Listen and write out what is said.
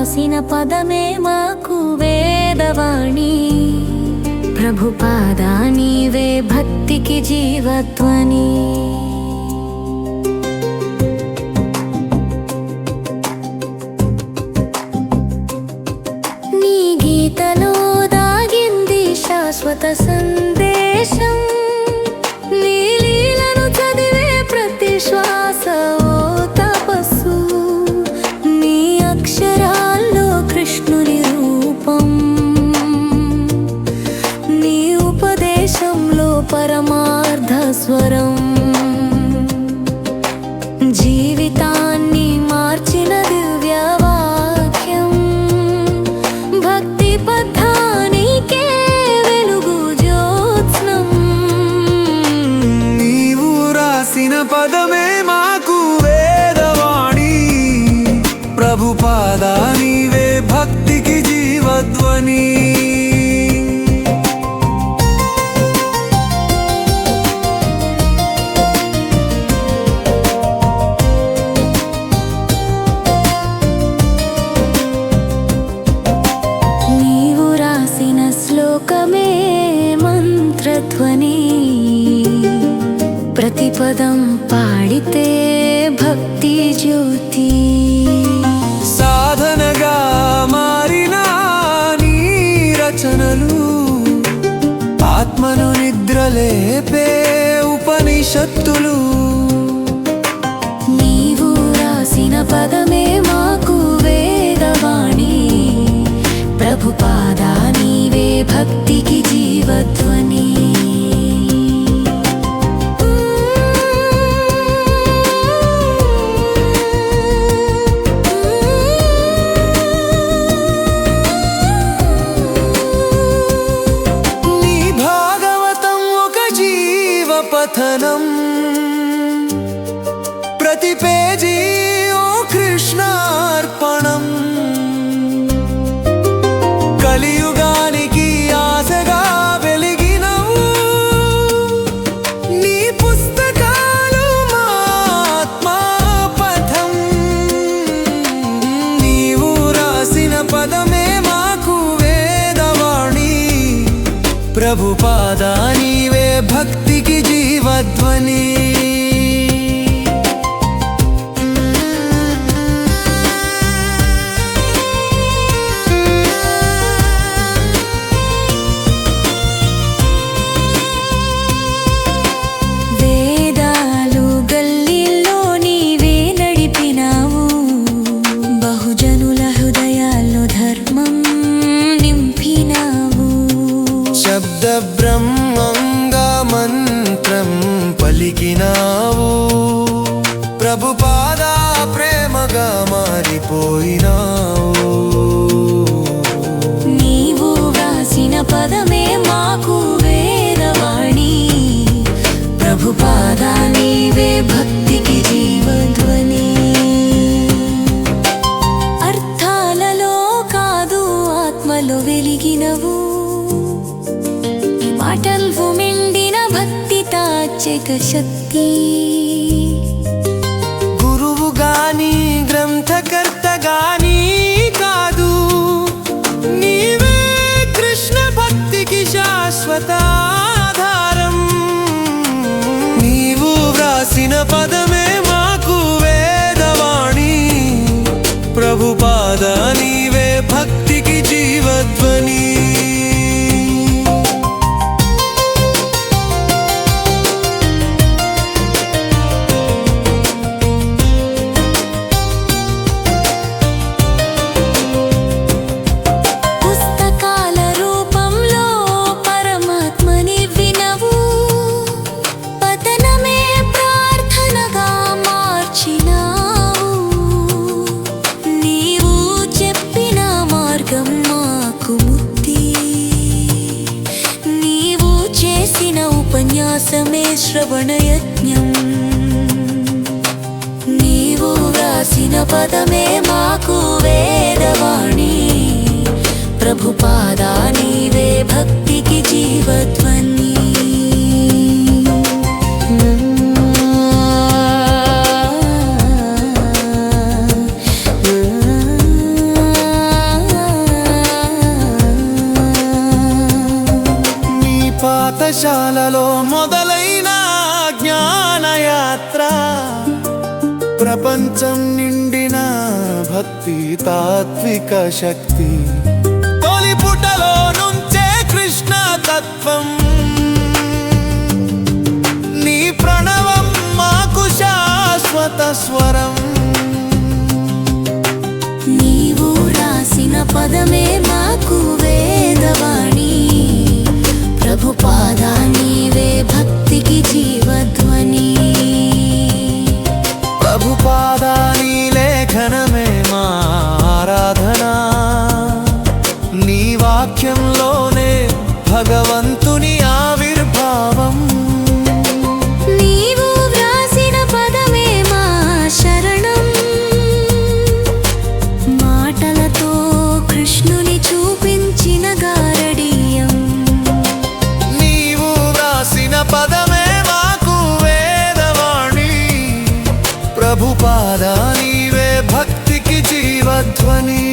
రాసిన పదమే మాకు వేదవాణి. ప్రభుపాదా నీవే భక్తికి జీవత్వని ఉపదేశంలో పరమార్థ స్వరం. జీవితా ధ్వని ప్రతిపదం పాడితే భక్తి జ్యోతి. సాధనగా మారిన నీ రచనలు ఆత్మను నిద్రలేపే ఉపనిషత్తులు కథనం. ప్రతి పేజీ ఓ కృష్ణార్పణం. కలియుగానికి ఆశగా వెలిగిన నీ పుస్తకాలు మాత్మా పథం నీవు రాసిన పదమే మాకు వేదవాణి. ప్రభుపాద నీవే జీవధ్వని పలికినావు ప్రభుపాద ప్రేమగా మారిపోయినావు. నీవు వ్రాసిన పదమే మాకు शक्ति ఉపన్యాసమే శ్రవణయజ్ఞం నీవు వ్రాసిన పదమే మాకు వేదవాణి. ప్రభుపాదా నీవే భక్తికి జీవధ్వని. పాఠశాలలో మొదలైన జ్ఞానయాత్ర. ప్రపంచం నిండిన భక్తి తాత్విక శక్తి. తొలి పుటలో నుంచే కృష్ణ తత్వం. నీ ప్రణవం మాకు శాశ్వత స్వరం. నీవు రాసిన పదమే మాకు ప్రభు పాదా నీవే భక్తికి జీవధ్వని